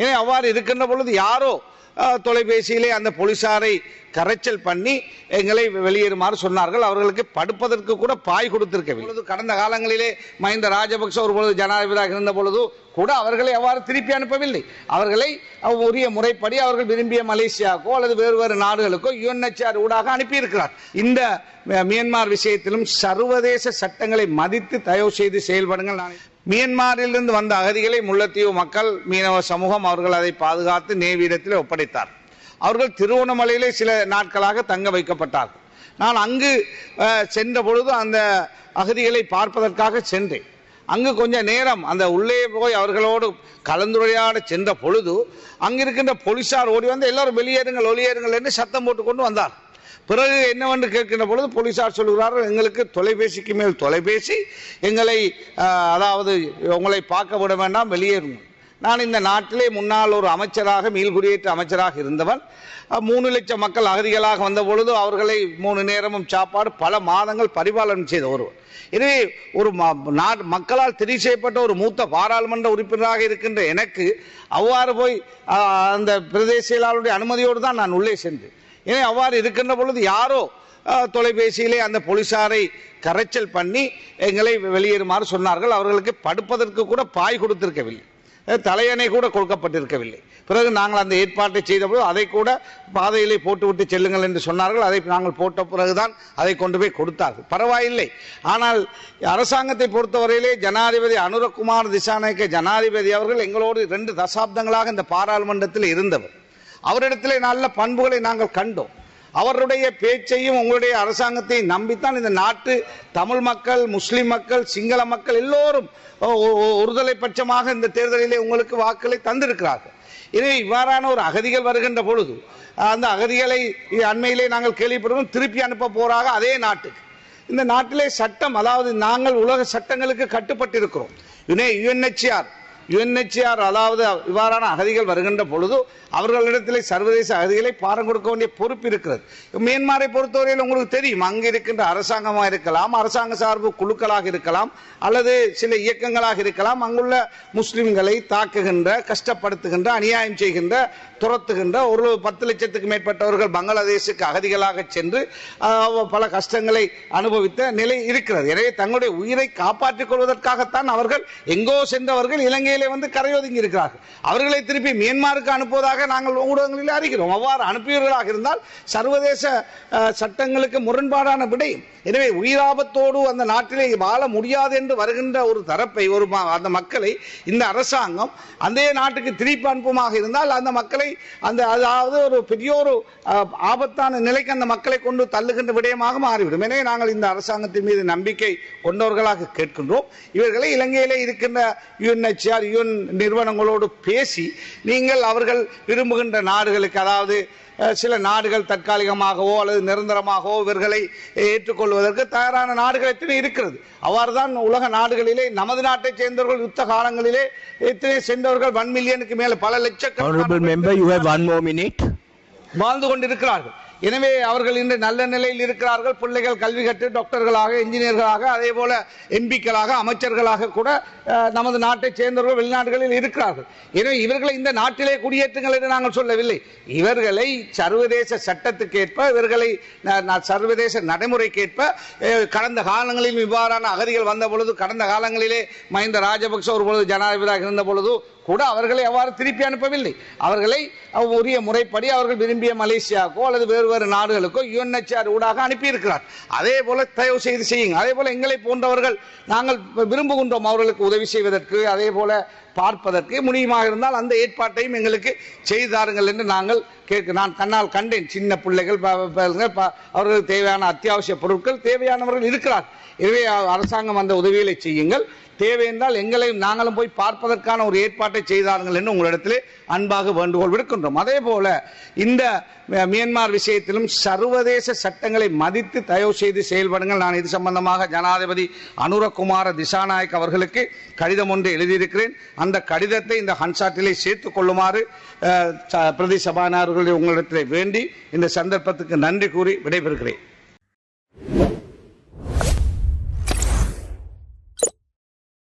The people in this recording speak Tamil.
எனவே அவ்வாறு இருக்கின்ற பொழுது யாரோ தொலைபேசியிலே அந்த போலீசாரை கரைச்சல் பண்ணி எங்களை வெளியேறுமாறு சொன்னார்கள். அவர்களுக்கு படுப்பதற்கு கூட பாய் கொடுத்திருக்கவில்லை. கடந்த காலங்களிலே மஹிந்த ராஜபக்ச ஒரு பொழுது ஜனாதிபதியாக இருந்த பொழுது கூட அவர்களை அவ்வாறு திருப்பி அனுப்பவில்லை. அவர்களை உரிய முறைப்படி அவர்கள் விரும்பிய மலேசியாவுக்கோ அல்லது வேறு வேறு நாடுகளுக்கோ யுஎன்எச்ஆர் ஊடாக அனுப்பியிருக்கிறார். இந்த மியான்மர் விஷயத்திலும் சர்வதேச சட்டங்களை மதித்து தயவு செய்து செயல்படுங்கள். நான் மியன்மாரிலிருந்து வந்த அகதிகளை முல்லைத்தீவு மக்கள் மீனவ சமூகம் அவர்கள் அதை பாதுகாத்து நேவீரத்தில் ஒப்படைத்தார். அவர்கள் திருவண்ணாமலையிலே சில நாட்களாக தங்க வைக்கப்பட்டார்கள். நான் அங்கு சென்ற பொழுது அந்த அகதிகளை பார்ப்பதற்காக சென்றேன். அங்கு கொஞ்ச நேரம் அந்த உள்ளே போய் அவர்களோடு கலந்துரையாட சென்ற பொழுது அங்கிருக்கின்ற போலீசார் ஓடி வந்து எல்லாரும் வெளியேறுங்கள் வெளியேறுங்கள் என்று சத்தம் போட்டுக்கொண்டு வந்தார் பிறகு என்னவென்று கேட்கின்ற பொழுது போலீசார் சொல்கிறார்கள் எங்களுக்கு தொலைபேசிக்கு மேல் தொலைபேசி எங்களை அதாவது உங்களை பார்க்க விட வேண்டாம் வெளியேறணும் நான் இந்த நாட்டிலே முன்னால் ஒரு அமைச்சராக மீள்குடியேற்ற அமைச்சராக இருந்தவன். மூணு லட்சம் மக்கள் அகதிகளாக வந்த பொழுது அவர்களை மூணு நேரமும் சாப்பாடு பல மாதங்கள் பரிபாலனம் செய்த ஒருவர் எனவே ஒரு நாட்- மக்களால் தெரிவு செய்யப்பட்ட ஒரு மூத்த பாராளுமன்ற உறுப்பினராக இருக்கின்ற எனக்கு அவ்வாறு போய் அஹ், அந்த பிரதேச செயலாளருடைய அனுமதியோடு தான் நான் உள்ளே சென்றேன். எனவே அவ்வாறு இருக்கின்ற பொழுது யாரோ தொலைபேசியிலே அந்த போலீசாரை கரைச்சல் பண்ணி எங்களை வெளியேறுமாறு சொன்னார்கள். அவர்களுக்கு படுப்பதற்கு கூட பாய் கொடுத்திருக்கவில்லை. தலையணை கூட கொடுக்கப்பட்டிருக்கவில்லை. பிறகு நாங்கள் அந்த ஏற்பாட்டை செய்தபோது அதை கூட பாதையிலே போட்டுவிட்டு செல்லுங்கள் என்று சொன்னார்கள். அதை நாங்கள் போட்ட பிறகுதான் அதை கொண்டு போய் கொடுத்தார்கள். பரவாயில்லை. ஆனால் அரசாங்கத்தை பொறுத்தவரையிலே ஜனாதிபதி அனுரகுமார் திசாநாயக்க ஜனாதிபதி அவர்கள் எங்களோடு இரண்டு தசாப்தங்களாக இந்த பாராளுமன்றத்தில் இருந்தவர். அவரிடத்திலே நல்ல பண்புகளை நாங்கள் கண்டோம். அவருடைய பேச்சையும் உங்களுடைய அரசாங்கத்தையும் நம்பித்தான் இந்த நாட்டு தமிழ் மக்கள் முஸ்லிம் மக்கள் சிங்கள மக்கள் எல்லோரும் ஒருதலை பட்சமாக இந்த தேர்தலிலே உங்களுக்கு வாக்குகளை தந்திருக்கிறார்கள். எனவே இவ்வாறான ஒரு அகதிகள் வருகின்ற பொழுது அந்த அகதிகளை அண்மையிலே நாங்கள் கேள்விப்படுவோம் திருப்பி அனுப்ப போறாக அதே நாட்டுக்கு. இந்த நாட்டிலே சட்டம் அதாவது நாங்கள் உலக சட்டங்களுக்கு கட்டுப்பட்டிருக்கிறோம். யுஎன்ஹெச்ஆர் யுஎன்ஹெச்ஆர் அதாவது இவ்வாறான அகதிகள் வருகின்ற பொழுது அவர்களிடத்திலே சர்வதேச அகதிகளை பாரம் கொடுக்க வேண்டிய பொறுப்பு இருக்கிறது. மியான்மரை பொறுத்தவரையில் உங்களுக்கு தெரியும் அங்கு இருக்கின்ற அரசாங்கமாக இருக்கலாம் அரசாங்க சார்பு குழுக்களாக இருக்கலாம் அல்லது சில இயக்கங்களாக இருக்கலாம் அங்குள்ள முஸ்லிம்களை தாக்குகின்ற கஷ்டப்படுத்துகின்ற அநியாயம் செய்கின்ற துரத்துகின்ற ஒரு பத்து லட்சத்துக்கு மேற்பட்டவர்கள் பங்களாதேஷுக்கு அகதிகளாக சென்று பல கஷ்டங்களை அனுபவித்த நிலை இருக்கிறது. எனவே தங்களுடைய உயிரை காப்பாற்றிக் கொள்வதற்காகத்தான் அவர்கள் எங்கோ சென்றவர்கள் இலங்கையில் இலங்கையிலே வந்து கரையொதுங்கி இருக்கிறார்கள். அவர்களை திருப்பி மியான்மருக்கு அனுப்புவதாக நாங்கள் ஊடகங்களில் அறிகிறோம். அவ்வாறு அனுப்பியவர்களாக இருந்தால் சர்வதேச சட்டங்களுக்கு முரண்பாடான விடை. எனவே உயிராபத்தோடு அந்த நாட்டிலே வாழ முடியாது என்று வருகின்ற ஒரு தரப்பை ஒரு அந்த மக்களை இந்த அரசாங்கம் அந்த நாட்டுக்கு திருப்பி அனுப்புமாக இருந்தால் அந்த மக்களை அந்த அதாவது ஒரு பெரிய ஒரு ஆபத்தான நிலைக்கு அந்த மக்களை கொண்டு தள்ளுகின்ற விடயமாக மாறிவிடும். எனவே நாங்கள் இந்த அரசாங்கத்தின் மீது நம்பிக்கை கொண்டவர்களாக கேட்கின்றோம். இவர்களை இலங்கையிலே இருக்கின்ற யுஎன்ஹெச்ஆர் யுஎன் நிறுவனங்களோடு பேசி நீங்கள் அவர்கள் விரும்புகின்ற நாடுகளுக்கு அதாவது சில நாடுகள் தற்காலிகமாகவோ அல்லது நிரந்தரமாகவோ இவர்களை ஏற்றுக்கொள்வதற்கு தயாரான நாடுகள் எத்தனை இருக்கிறது? அவ்வாறுதான் உலக நாடுகளிலே நமது நாட்டைச் சேர்ந்தவர்கள் யுத்த காலங்களிலே எத்தனை சென்றவர்கள் ஒன் மில்லியனுக்கு மேல பல லட்சக்கணக்கான. வாழ்ந்து கொண்டிருக்கிறார்கள். எனவே அவர்கள் இன்று நல்ல நிலையில் இருக்கிறார்கள். பிள்ளைகள் கல்வி கற்று டாக்டர்களாக இன்ஜினியர்களாக அதே போல எம்பிக்களாக அமைச்சர்களாக கூட நமது நாட்டை சேர்ந்தவர்கள் வெளிநாடுகளில் இருக்கிறார்கள். எனவே இவர்களை இந்த நாட்டிலே குடியேற்றுங்கள் என்று நாங்கள் சொல்லவில்லை. இவர்களை சர்வதேச சட்டத்துக்கேற்ப இவர்களை சர்வதேச நடைமுறைக்கேற்ப கடந்த காலங்களில் இவ்வாறான அகதிகள் வந்த பொழுது கடந்த காலங்களிலே மஹிந்த ராஜபக்ச ஒரு பொழுது ஜனாதிபதியாக இருந்த பொழுது கூட அவர்களை அவ்வாறு திருப்பி அனுப்பவில்லை. அவர்களை அவ் உரிய முறைப்படி அவர்கள் விரும்பிய மலேசியாவுக்கோ அல்லது வேறு வேறு நாடுகளுக்கோ யுஎன்ஹெச்ஆர் ஊடாக அனுப்பியிருக்கிறார். அதே போல தயவு செய்து செய்யுங்க அதே போல எங்களை போன்றவர்கள் நாங்கள் விரும்புகின்றோம் அவர்களுக்கு உதவி செய்வதற்கு அதே போல பார்ப்பதற்கு. முடியுமாக இருந்தால் அந்த ஏற்பாட்டையும் எங்களுக்கு செய்து தாருங்கள் என்று நாங்கள் கேட்க நான் கண்ணால் கண்டேன். சின்ன பிள்ளைகள் ப- அவர்களுக்கு தேவையான அத்தியாவசிய பொருட்கள் தேவையானவர்கள் இருக்கிறார். எனவே அரசாங்கம் அந்த உதவிகளை செய்யுங்கள். தேவை என்றால் எங்களையும் நாங்களும் போய் பார்ப்பதற்கான ஒரு ஏற்பாட்டை செய்தார்கள் என்று உங்களிடத்திலே அன்பாக வேண்டுகோள் விடுக்கின்றோம். அதே போல இந்த மியான்மர் விஷயத்திலும் சர்வதேச சட்டங்களை மதித்து தயவு செய்து செயல்படுங்கள். நான் இது சம்பந்தமாக ஜனாதிபதி அனுரகுமார திசாநாயக் அவர்களுக்கு கடிதம் ஒன்று எழுதியிருக்கிறேன். அந்த கடிதத்தை இந்த ஹன்சாட்டிலே சேர்த்துக் கொள்ளுமாறு ச- பிரதி சபாநாயகர்களை உங்களிடத்திலே வேண்டி இந்த சந்தர்ப்பத்துக்கு நன்றி கூறி விடைபெறுகிறேன்.